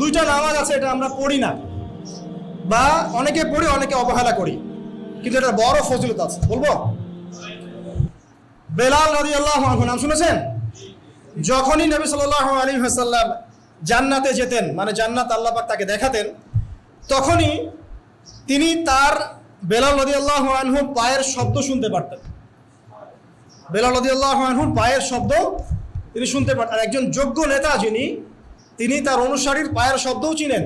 দুইটা নামাজ আছে, এটা আমরা পড়ি না। বা অনেকে পড়ি, অনেকে অবহেলা করি। কিন্তু এটা বড় ফজিলত আছে। বলব? বেলাল রাজি আল্লাহ নাম শুনেছেন? যখনই নবী সাল্লাহ আলী হাসাল্লাম জান্নাতে যেতেন মানে জান্নাত আল্লাহ পাক তাকে দেখাতেন, তখনই তিনি তার বেলাল নদী আল্লাহ আনহুর পায়ের শব্দ শুনতে পারতেন। বেলাল নদী আল্লাহ আনহুর পায়ের শব্দ তিনি শুনতে পারতেন। একজন যোগ্য নেতা যিনি তিনি তার অনুসারীর পায়ের শব্দও চিনেন।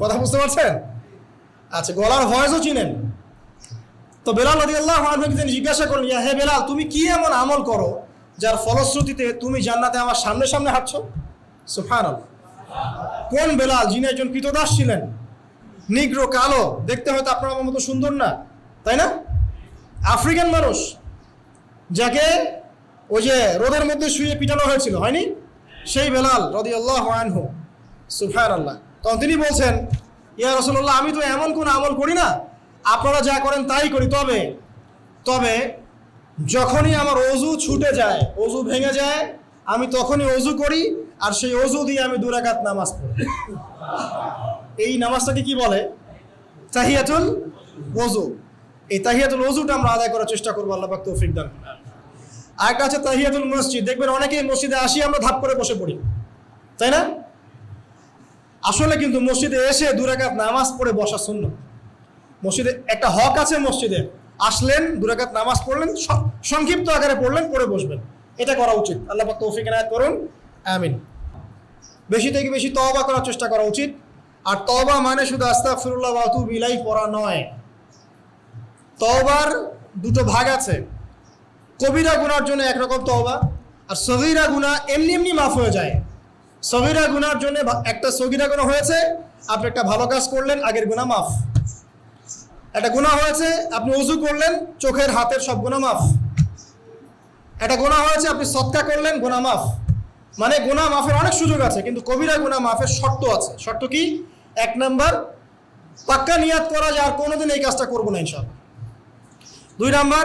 কথা বুঝতে পারছেন? আচ্ছা গলার ভয়েসও চিনেন। তো বেলাল রদি আল্লাহ তিনি জিজ্ঞাসা করলেন, ইয়া হে বেলাল, তুমি কি এমন আমল করো যার ফলশ্রুতিতে তুমি জান্নাতে আমার সামনে সামনে হাঁটছো? সুফান কোন বেলাল, যিনি একজন কৃতদাস ছিলেন? নিগ্র, কালো, দেখতে হয়তো আপনার আমার মতো সুন্দর না, তাই না? আফ্রিকান মানুষ, যাকে ওই যে রোদের মধ্যে শুয়ে পিটানো হয়েছিল, হয়নি? সেই বেলাল রদি আল্লাহ আনহু সুফান আল্লাহ তখন তিনি বলছেন, ইয়া রসল্লাহ আমি তো এমন কোন আমল করি না। আপনারা যা করেন তাই করি। তবে তবে যখনই আমার অজু ছুটে যায়, অজু ভেঙে যায়, আমি তখনই অজু করি আর সেই অজু দিয়ে আমি দুরাকাত নামাজ পড়ি। এই নামাজটাকে কি বলে? তাহিয়াতুল অজু। এই তাহিয়াতুল অজুটা আমরা আদায় করার চেষ্টা করব, আল্লাহ তৌফিক দান। আরেকটা আছে তাহিয়াতুল মসজিদ। দেখবেন অনেকেই মসজিদে আসি, আমরা ধাপ করে বসে পড়ি। তাই না? আসলে কিন্তু মসজিদে এসে দুরাকাত নামাজ পড়ে বসা শূন্য মসজিদে একটা হক আছে মসজিদে। আসলেন দুরাকাত নামাজ পড়লেন সংক্ষিপ্ত আকারে পড়লেন, পড়ে বসবেন। এটা করা উচিত। আল্লাহ তৌফিক এনায়েত করুন। আমিন। বেশি থেকে বেশি তওবা করার চেষ্টা করা উচিত। আর তওবা মানে শুধু আস্তাগফিরুল্লাহ ওয়া আতুবু ইলাইহি পড়া নয়। তওবার দুটো ভাগ আছে। কবিরা গুনার জন্য একরকম তওবা, আর সগীরা গুনাহ এমনি এমনি মাফ হয়ে যায়। সগীরা গুনার জন্য একটা সগীরা গুণা হয়েছে, আপনি একটা ভালো কাজ করলেন, আগের গুণা মাফ। একটা গুণা হয়েছে, আপনি উজু করলেন, চোখের হাতের সব গুনাহ মাফ। একটা গুনাহ হয়েছে, আপনি সৎকা করলেন, গুনাহ মাফ। মানে গুনাহ মাফের অনেক সুযোগ আছে, কিন্তু কবিরা গুনাহ মাফের শর্ত আছে। শর্ত কি? এক নাম্বার, পাক্কা নিয়াত করা যায় আর কোনোদিন এই কাজটা করব না ইনশাল্লাহ দুই নাম্বার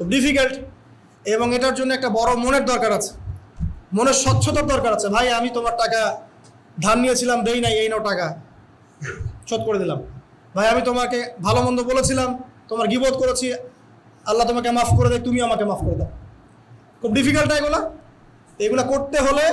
খুব ডিফিকাল্ট এবং এটার জন্য একটা বড় মনের দরকার আছে। মনের স্বচ্ছতার দরকার আছে। ভাই, আমি তোমার টাকা ধার নিয়েছিলাম, দেই নাই, এই নাও টাকা। শোধ করে দিলাম। ভাই, আমি তোমাকে ভালো মন্দ বলেছিলাম, তোমার গিবোধ করেছি। আল্লাহ তোমাকে মাফ করে দেয়, তুমি আমাকে মাফ করে দাও। খুব ডিফিকাল্ট এগুলো? এগুলো করতে হলে